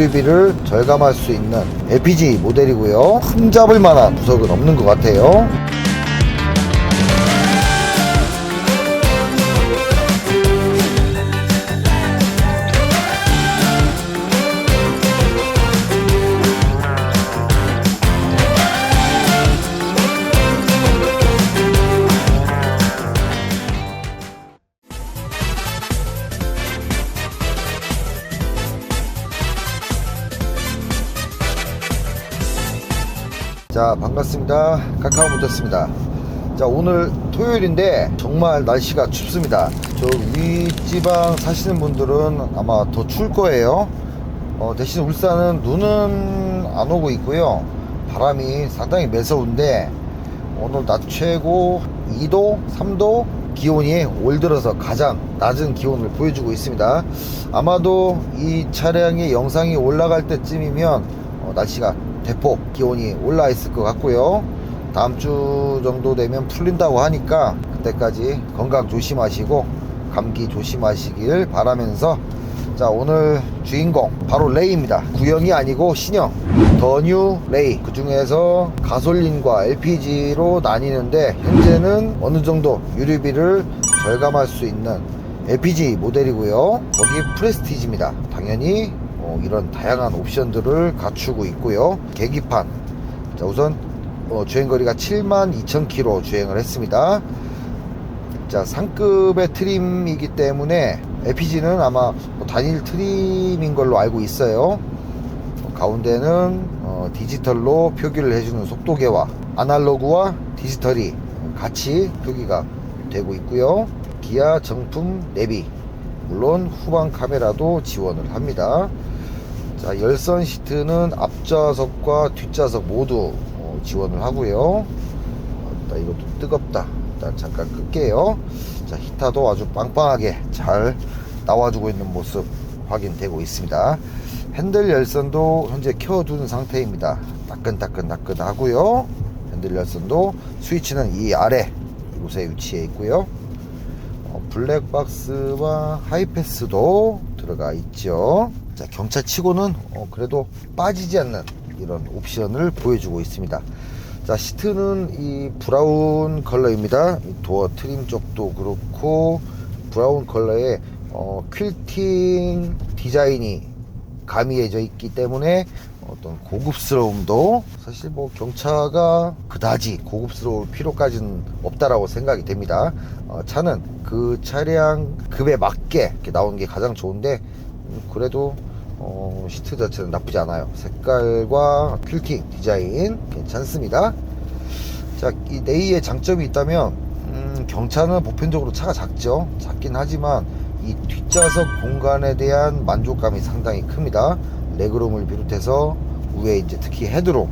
유류비를 절감할 수 있는 LPG 모델이고요. 흠잡을 만한 구석은 없는 것 같아요. 자 반갑습니다. 카카오 모터스입니다. 자 오늘 토요일인데 정말 날씨가 춥습니다. 저 윗지방 사시는 분들은 아마 더 추울 거예요. 어, 대신 울산은 눈은 안 오고 있고요. 바람이 상당히 매서운데 오늘 낮 최고 2도 3도 기온이 올 들어서 가장 낮은 기온을 보여주고 있습니다. 아마도 이 차량의 영상이 올라갈 때쯤이면 어, 날씨가 대폭 기온이 올라 있을 것 같고요. 다음 주 정도 되면 풀린다고 하니까 그때까지 건강 조심하시고 감기 조심하시길 바라면서 자 오늘 주인공 바로 레이입니다. 구형이 아니고 신형 더뉴 레이 그 중에서 가솔린과 LPG로 나뉘는데 현재는 어느 정도 유류비를 절감할 수 있는 LPG 모델이고요. 거기 프레스티지입니다. 당연히 어, 이런 다양한 옵션들을 갖추고 있고요. 계기판. 자, 우선 어, 주행거리가 72,000km 주행을 했습니다. 자, 상급의 트림이기 때문에 LPG는 아마 뭐 단일 트림인 걸로 알고 있어요. 어, 가운데는 어, 디지털로 표기를 해주는 속도계와 아날로그와 디지털이 같이 표기가 되고 있고요. 기아 정품 내비 물론 후방 카메라도 지원을 합니다. 자, 열선 시트는 앞좌석과 뒷좌석 모두 어, 지원을 하고요. 나 이것도 뜨겁다. 일단 잠깐 끌게요. 자, 히타도 아주 빵빵하게 잘 나와주고 있는 모습 확인되고 있습니다. 핸들 열선도 현재 켜둔 상태입니다. 따끈따끈따끈 하고요. 핸들 열선도 스위치는 이 아래 이곳에 위치해 있고요. 어, 블랙박스와 하이패스도 들어가 있죠. 자, 경차 치고는 어, 그래도 빠지지 않는 이런 옵션을 보여주고 있습니다. 자, 시트는 이 브라운 컬러입니다. 이 도어 트림 쪽도 그렇고 브라운 컬러에 어, 퀼팅 디자인이 가미해져 있기 때문에 어떤 고급스러움도 사실 뭐 경차가 그다지 고급스러울 필요까지는 없다라고 생각이 됩니다. 어, 차는 그 차량 급에 맞게 나오는 게 가장 좋은데 음, 그래도 어, 시트 자체는 나쁘지 않아요. 색깔과 퀼팅 디자인 괜찮습니다. 자, 이 네이의 장점이 있다면 음, 경차는 보편적으로 차가 작죠. 작긴 하지만 이 뒷좌석 공간에 대한 만족감이 상당히 큽니다. 레그룸을 비롯해서 위에 이제 특히 헤드룸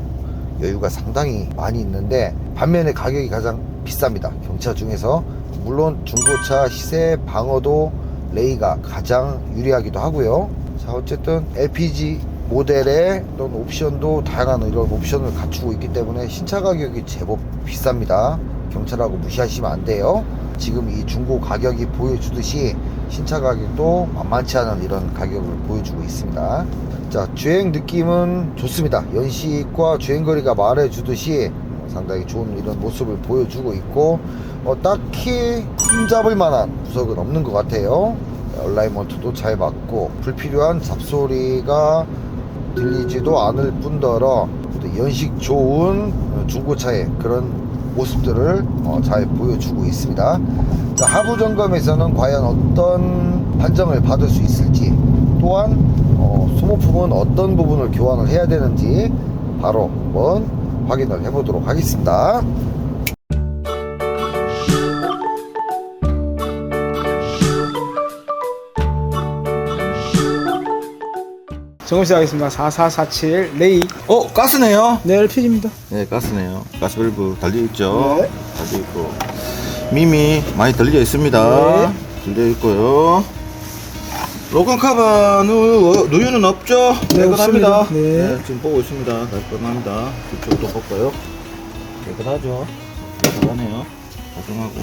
여유가 상당히 많이 있는데 반면에 가격이 가장 비쌉니다. 경차 중에서 물론 중고차 시세 방어도 레이가 가장 유리하기도 하고요. 자 어쨌든 LPG 모델의 어떤 옵션도 다양한 이런 옵션을 갖추고 있기 때문에 신차 가격이 제법 비쌉니다. 경차라고 무시하시면 안 돼요. 지금 이 중고 가격이 보여주듯이 신차 가격도 만만치 않은 이런 가격을 보여주고 있습니다. 자, 주행 느낌은 좋습니다. 연식과 주행거리가 말해주듯이 상당히 좋은 이런 모습을 보여주고 있고, 어, 딱히 흠잡을 만한 구석은 없는 것 같아요. 얼라이먼트도 잘 맞고, 불필요한 잡소리가 들리지도 않을 뿐더러, 또 연식 좋은 중고차의 그런 모습들을 어, 잘 보여주고 있습니다. 자, 하부 점검에서는 과연 어떤 판정을 받을 수 있을지 또한 어, 소모품은 어떤 부분을 교환을 해야 되는지 바로 한번 확인을 해보도록 하겠습니다. 점검 시작하겠습니다. 4447 레이 어 가스네요. 네 LPG입니다. 네 가스네요. 가스 밸브 달려 있죠. 네. 달려 있고 미미 많이 달려 있습니다. 네. 달려 있고요. 로건 카바는 어, 누유는 없죠? 네, 깨끗합니다. 없습니다. 네. 지금 보고 있습니다. 깔끔합니다. 뒤쪽도 볼까요? 깨끗하죠? 깨끗하네요. 깔끔하고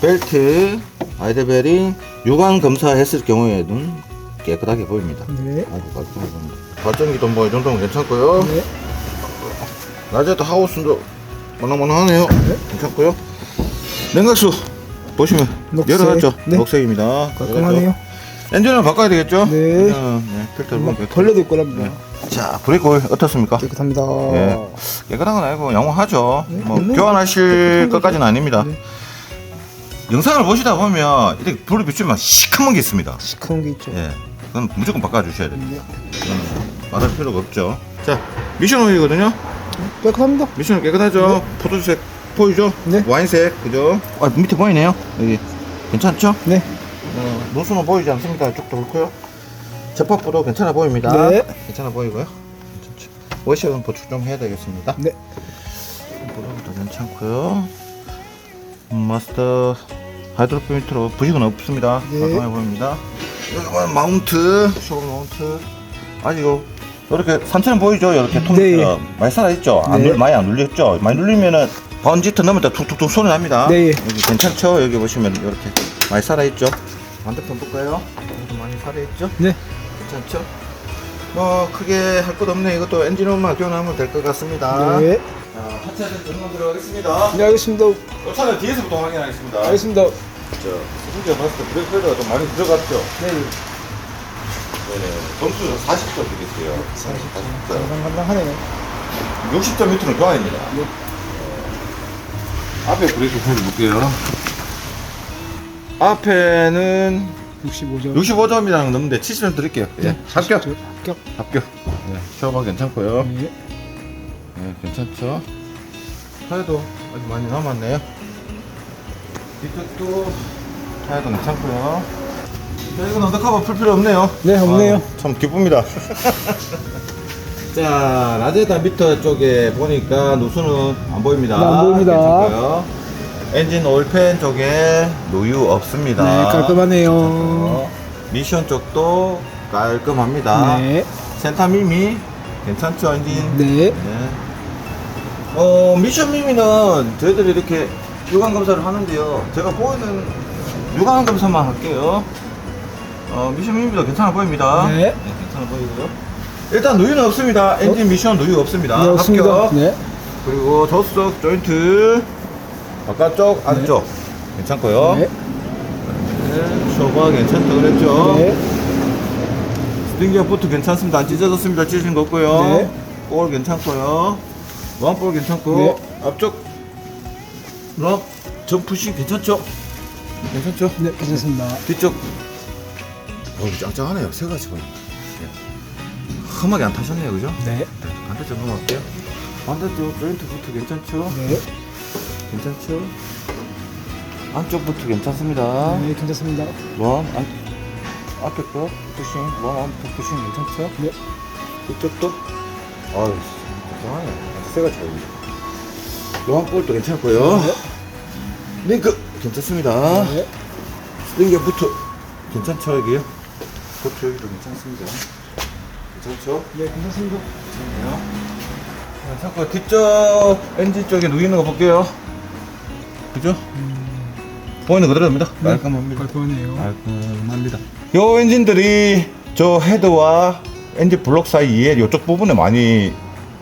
벨트 아이드 베링 유관 검사했을 경우에는 깨끗하게 보입니다. 네. 아주 깔끔해 보입니다. 발전기도 뭐 이 정도면 괜찮고요. 네. 낮에도 하우스도 모낭모낭하네요. 괜찮고요. 냉각수 보시면 녹색. 열어놨죠. 네. 녹색입니다. 깔끔하네요. 열었죠. 엔진을 바꿔야 되겠죠? 네. 엔진은, 네, 필터를 뭐, 보면 벌레도 있고 랍니다. 자, 브레이크 오일 어떻습니까? 깨끗합니다. 예. 깨끗한 건 아니고 양호하죠. 네, 뭐 네. 교환하실 깨끗한 거죠. 것까지는 아닙니다. 네. 영상을 보시다 보면 이렇게 불을 비추면 시커먼 게 있습니다. 시커먼 게 있죠. 예, 그건 무조건 바꿔주셔야 돼요. 네. 말할 필요가 없죠. 자, 미션 오일이거든요. 깨끗합니다. 미션은 깨끗하죠. 포도주색 보이죠? 네. 와인색 그죠? 아 밑에 보이네요. 여기 괜찮죠? 네. 어, 노수는 보이지 않습니다. 이쪽도 그렇고요. 접합부도 괜찮아 보입니다. 네. 괜찮아 보이고요. 괜찮죠. 워시은 보충 좀 해야 되겠습니다. 네. 브라운도 괜찮고요. 음, 마스터 하이드로프 미터로 부식은 없습니다. 네. 깔끔해 보입니다. 여기 마운트, 쇼 마운트. 아직요. 이렇게 산처럼 보이죠? 이렇게 통처럼 많이 살아있죠? 안 네. 눌, 많이 안 눌렸죠? 많이 눌리면은 번지트 넣으면 툭툭툭 소리 납니다. 네. 여기 괜찮죠? 여기 보시면 이렇게 많이 살아있죠? 반대편 볼까요? 여기도 많이 살아있죠? 네. 괜찮죠? 뭐 크게 할 것 없네. 이것도 엔진음만 교환하면 될 것 같습니다. 네. 자, 하차된 점검 들어가겠습니다. 네, 알겠습니다. 차는 뒤에서부터 확인하겠습니다. 알겠습니다. 저, 승기가 봤을 때 브레이크 패드가 좀 많이 들어갔죠? 네. 네네. 점수는 40점 드릴게요. 40점. 간당간당하네요. 60점 밑으로 교환입니다. 앞에 브레이크 패드 볼게요. 앞에는 65점. 65점이랑 넘는데 70점 드릴게요. 예. 합격. 합격. 합격. 네. 셔버 괜찮고요. 네. 네, 괜찮죠? 타이도 아직 많이 남았네요. 뒤쪽도 타이도 괜찮고요. 자, 이건 언더커버 풀 필요 없네요. 네, 없네요. 아, 참 기쁩니다. 자, 라제다 미터 쪽에 보니까 누수는 안 보입니다. 네, 안 보입니다. 괜찮고요. 엔진 오일팬 쪽에 노유 없습니다. 네, 깔끔하네요. 미션 쪽도 깔끔합니다. 네. 센터 미미 괜찮죠, 엔진? 네. 네. 어, 미션 미미는 저희들이 이렇게 유관 검사를 하는데요. 제가 보이는 유관 검사만 할게요. 어, 미션 미미도 괜찮아 보입니다. 네. 괜찮아 보이고요. 일단 누유는 없습니다. 엔진 미션 누유 없습니다. 네, 없습니다. 합격. 네. 그리고 조수석 조인트 바깥쪽 안쪽 괜찮고요. 네. 네, 쇼바 괜찮다 그랬죠. 네. 스팅기어 부트 괜찮습니다. 안 찢어졌습니다. 찢어진 거 없고요. 네. 볼 괜찮고요. 왕볼 괜찮고 네. 앞쪽 럭 점프시 괜찮죠? 괜찮죠? 네, 괜찮습니다. 뒤쪽 어 짱짱하네요. 세 가지가 험하게 안 타셨네요, 그죠? 네. 반대쪽 넘어갈게요. 반대쪽 조인트 부트 괜찮죠? 네. 괜찮죠? 안쪽 부트 괜찮습니다. 네, 괜찮습니다. 원, 안, 앞에 거 푸싱, 원, 안쪽 푸싱 괜찮죠? 네. 이쪽도 아유 괜찮아요 세 가지 보입니다 노한 볼도 괜찮고요 링크 괜찮습니다 네. 부트 괜찮죠 여기요? 부트 여기도 괜찮습니다 괜찮죠? 네, 괜찮습니다. 괜찮네요 괜찮고 뒤쪽 엔진 쪽에 누이는 거 볼게요 그죠? 보이는 그대로입니다 깔끔합니다 깔끔하네요. 깔끔합니다. 요 엔진들이 저 헤드와 엔진 블록 사이에 이쪽 부분에 많이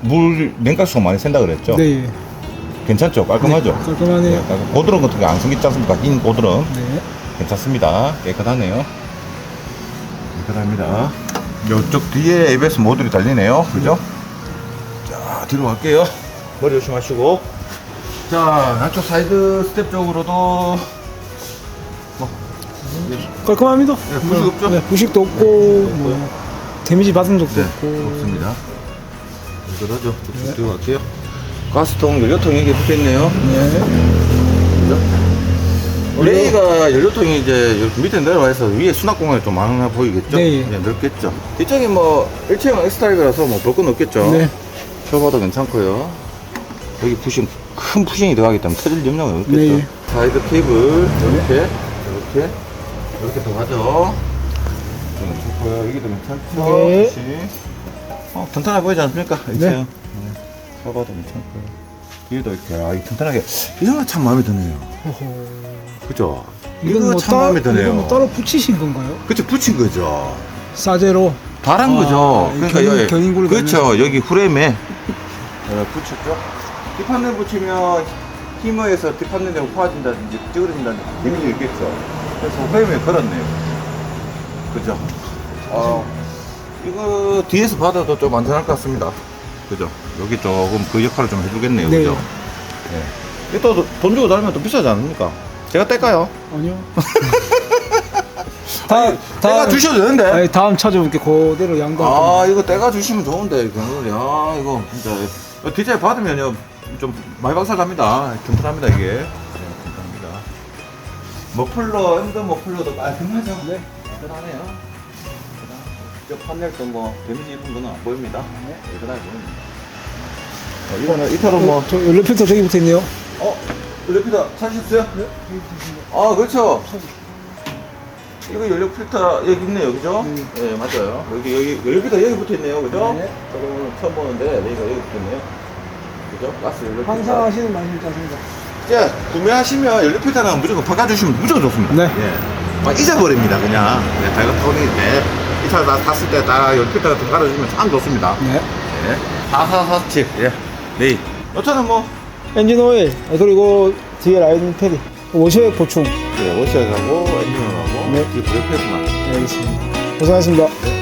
물 냉각수가 많이 샌다 그랬죠. 네. 괜찮죠? 깔끔하죠? 네, 깔끔하네요. 네, 깔끔. 고드름 같은 거안 생겼지 않습니까? 흰 고드름 네. 괜찮습니다. 깨끗하네요. 깨끗합니다. 이쪽 뒤에 ABS 모듈이 달리네요. 그죠? 자 뒤로 갈게요. 머리 조심하시고. 자 양쪽 사이드 스텝 쪽으로도 깔끔합니다. 네, 부식 없죠? 네, 부식도 없고, 뭐, 데미지 받은 적도 네, 없고. 없습니다. 이거죠. 쭉쭉 들어갈게요. 가스통, 연료통 여기 붙어 있네요. 네. 레이가 연료통이 이제 이렇게 밑에 내려와 있어 위에 수납 공간이 좀 많아 보이겠죠? 네. 넓겠죠. 뒤쪽이 뭐 일체형 X타입이라서 뭐 볼 건 없겠죠. 네. 셔버도 괜찮고요. 여기 푸싱 큰 푸싱이 들어가기 때문에 터질 염려가 없겠죠. 네. 사이드 케이블 이렇게 이렇게 이렇게 들어가죠. 괜찮고요. 여기도 괜찮죠. 네. 푸싱. 어, 튼튼해 보이지 않습니까? 네. 일체형. 네. 셔버도 괜찮고요. 뒤에도 이렇게 아, 이 튼튼하게 이런 거 참 마음에 드네요. 그죠? 이건 이거 뭐 참 따, 마음에 드네요. 이건 뭐 따로 붙이신 건가요? 그쵸, 붙인 거죠. 사제로. 바란 아, 거죠. 이 그러니까 견인- 여기 견인구를 그렇죠. 여기 프레임에 어, 붙였죠. 뒷판넬 붙이면 히머에서 뒷판넬 되고 파진다든지 찌그러진다든지 데미지 있겠죠. 그래서 프레임에 걸었네요. 그죠. 어, 이거 뒤에서 받아도 좀 안전할 것 같습니다. 그죠. 여기 조금 그 역할을 좀 해주겠네요. 네. 그죠. 네. 이거 또돈 주고 달면 또 비싸지 않습니까? 제가 뗄까요? 아니요. 다, 떼가 주셔도 되는데. 아니, 다음 찾아볼게. 그대로 겁니다. 아 이거 떼가 주시면 좋은데 경을 야 이거 진짜 어, 디자인 받으면요 좀 많이 박살납니다 튼튼합니다 이게 네, 튼튼합니다 머플러 엔드 머플러도 깔끔하죠 네 깔끔하네요 저 판넬 도 뭐 데미지 입은 거는 안 보입니다 네 깨끗하게 보입니다 어, 이거는 이탈은 뭐 저 연료 필터 저기 붙어 있네요. 어? 연료필터 찾으셨어요? 네 아 그렇죠 이거 연료 필터 여기 있네요 그죠? 네 맞아요 여기 여기 연료 필터 여기 붙어 있네요 그죠? 네. 저는 처음 보는데 여기가 여기 붙어 있네요 그죠? 가스 연료필터 항상 하시는 말씀 짜습니다. 예, 구매하시면 연료필터는 무조건 바꿔주시면 무조건 좋습니다 네. 예. 막 잊어버립니다 그냥 네, 다이거 타운이 네. 이차 다 탔을 때딱 연료필터 같은 거 갈아주시면 참 좋습니다 네. 네. 4447 예. 네. 여차는 뭐 엔진 오일, 아, 그리고 뒤에 라이딩 패드. 워셔액 보충. 네, 워시하고 엔진하고 네. 뒤 브레이크만 네, 알겠습니다. 고생하셨습니다.